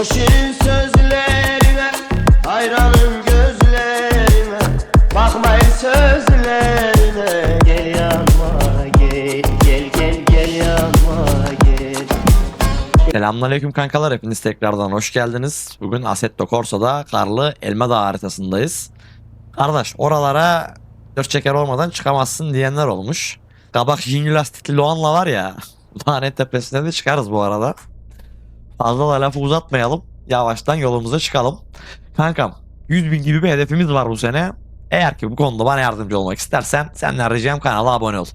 O şirin sözlerine Hayranım gözlerine Bakmayın sözlerine Gel yanma gel Gel gel gel yanma gel Selamünaleyküm kankalar hepiniz tekrardan hoş geldiniz. Bugün Assetto Corsa'da karlı Elma Dağı haritasındayız. Kardeş oralara dört çeker olmadan çıkamazsın diyenler olmuş. Kabak jingli lastikli Loan'la var ya. Lanet tepesine de çıkarız bu arada. Fazla da lafı uzatmayalım. Yavaştan yolumuza çıkalım. Kankam 100 bin gibi bir hedefimiz var bu sene. Eğer ki bu konuda bana yardımcı olmak istersen senden ricam kanala abone ol.